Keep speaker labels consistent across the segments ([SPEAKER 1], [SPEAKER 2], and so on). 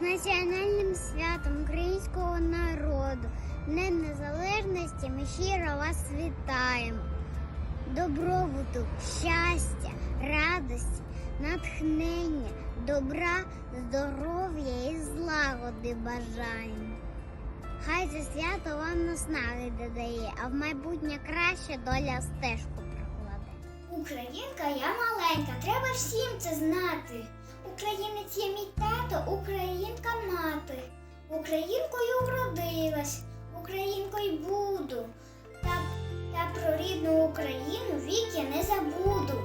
[SPEAKER 1] національним святом українського народу, Днем Незалежності ми щиро вас вітаємо. Добробуту, щастя, радості, натхнення, добра, здоров'я і злагоди бажаємо. Хай це свято вам наснаги додає, а в майбутнє краще доля стежку прокладе. Українка я маленька, треба всім це знати. Українець є мій тато, українка мати. Українкою вродилась, українкою буду. Та, та про рідну Україну віки не забуду.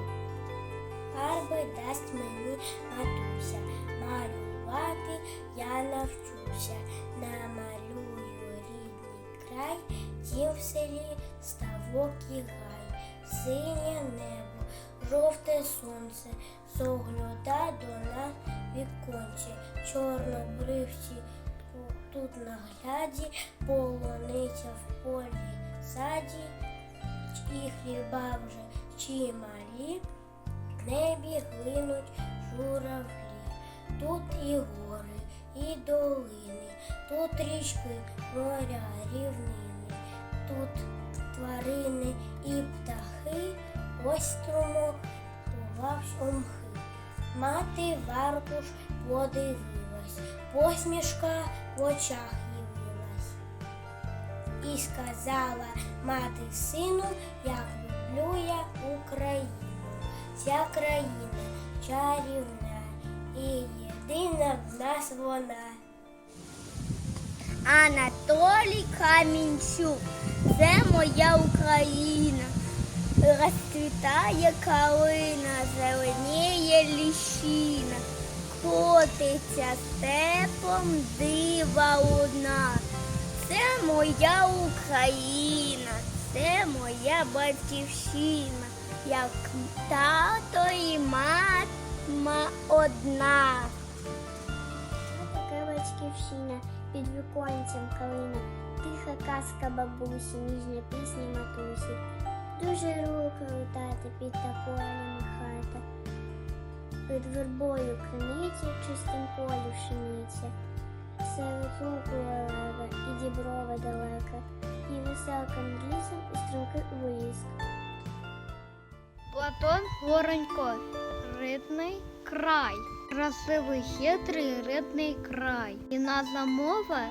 [SPEAKER 2] Фарби дасть мені матуся, малювати я навчуся, намалюю рідний край, дім в селі ставок і гай, синє небо, жовте сонце, согляда до нас віконці, чорнобривці тут на гляді, полониця в полі саді, і хліба вже чималі. В небі глинуть журавлі, тут і гори, і долини, тут річки, моря, рівнини, тут тварини і птахи, ось струмок ховавсь у мхи. Мати в аркуш подивилась, посмішка в очах явилась. І сказала мати сину, як люблю я Україну. Ця країна чарівна і єдина в нас вона.
[SPEAKER 1] Анатолій Камінчук, це моя Україна. Розцвітає калина, зеленіє ліщина, котиться степом дива луна. Це моя Україна, це моя батьківщина, як тато і мама одна. Така батьківщина під віконцем калина, тиха казка бабусі, ніжна пісня матусі. Дуже руки летати під тополями хата. Під вербою криниця, чистим полі пшениця. Серед луку лелека і діброва далека, і веселкам лісом і струмки виїзд. Платон Воронько. Рідний край. Красивий, хитрий рідний край. І назва мова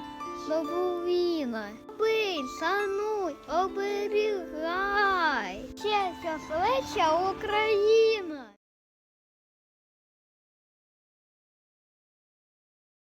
[SPEAKER 1] Соловіна. Бий, сануй, оберігай. Ще щаслича Україна.